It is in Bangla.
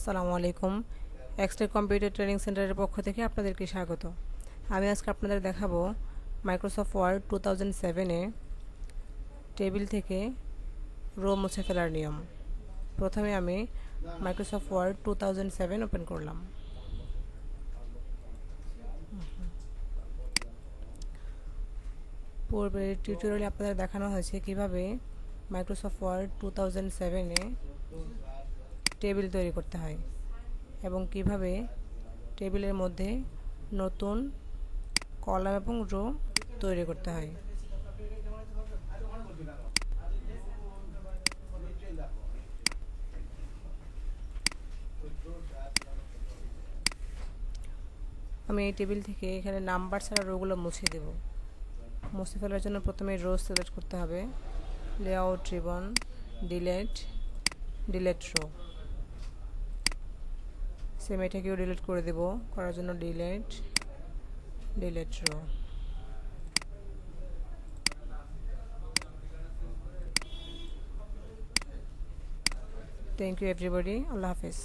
আসসালামু আলাইকুম। এক্সট্রা কম্পিউটার ট্রেনিং সেন্টারের পক্ষ থেকে আপনাদেরকে স্বাগত। আমি আজকে আপনাদের দেখাবো মাইক্রোসফট ওয়ার্ড টু থাউজেন্ড সেভেনে টেবিল থেকে রো মুছে ফেলার নিয়ম। প্রথমে আমি Microsoft Word two thousand seven open করলাম। পূর্বের টিউটোরিয়ালে আপনাদের দেখানো হয়েছে কীভাবে মাইক্রোসফট ওয়ার্ড টু থাউজেন্ড সেভেনে টেবিল তৈরি করতে হয় এবং কীভাবে টেবিলের মধ্যে নতুন কলাম এবং রো তৈরি করতে হয়। আমি এই টেবিল থেকে এখানে নাম্বার ছাড়া রোগুলো মুছে দেব। মুছে ফেলার জন্য প্রথমে রো সিলেক্ট করতে হবে। Layout ribbon, delete delete row. Same এটাকেও ডিলিট করে দেব। করার জন্য delete delete row thank you everybody Allah Hafiz.